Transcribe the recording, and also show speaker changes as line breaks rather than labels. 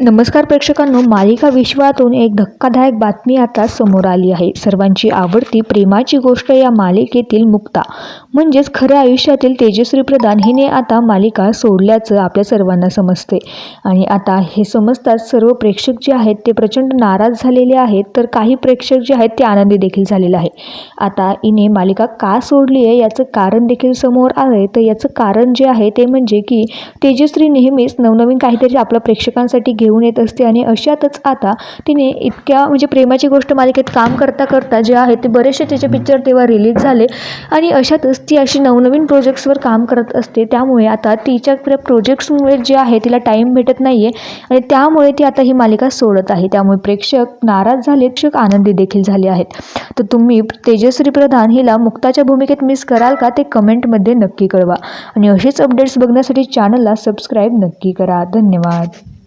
नमस्कार प्रेक्षकांनो मालिका विश्वातून एक धक्कादायक बातमी आता समोर आली आहे. सर्वांची आवडती प्रेमाची गोष्ट या मालिकेतील मुक्ता. म्हणजेच खऱ्या आयुष्यातील तेजश्री प्रधान हिने आता मालिका सोडल्याचं आपल्या सर्वांना समजते. आणि आता हे समजताच सर्व प्रेक्षक जे आहेत ते प्रचंड नाराज झालेले आहेत तर काही प्रेक्षक जे आहेत ते आनंदी देखील झालेले आहे. आता हिने मालिका का सोडली आहे याचं कारण देखील समोर आलं आहे. तर याचं कारण जे आहे ते म्हणजे की तेजश्री नेहमीच नवनवीन काहीतरी आपल्या प्रेक्षकांसाठी घेऊन येत असते आणि अशातच आता तिने इतक्या म्हणजे प्रेमाची गोष्ट मालिकेत काम करता करता जे आहे ते बरेचसे तिचे पिक्चर तेव्हा रिलीज झाले. आणि अशातच ती अशी नवनवीन प्रोजेक्ट्सवर काम करत असते. त्यामुळे आता तिच्या प्रोजेक्ट्समुळे जे आहे तिला टाईम भेटत नाही आहे आणि त्यामुळे ती आता ही मालिका सोडत आहे. त्यामुळे प्रेक्षक नाराज झाले प्रेक्षक आनंदी देखील झाले आहेत. तर तुम्ही तेजश्री प्रधान हिला मुक्ताच्या भूमिकेत मिस कराल का ते कमेंटमध्ये नक्की कळवा. आणि असेच अपडेट्स बघण्यासाठी चॅनलला सबस्क्राईब नक्की करा. धन्यवाद.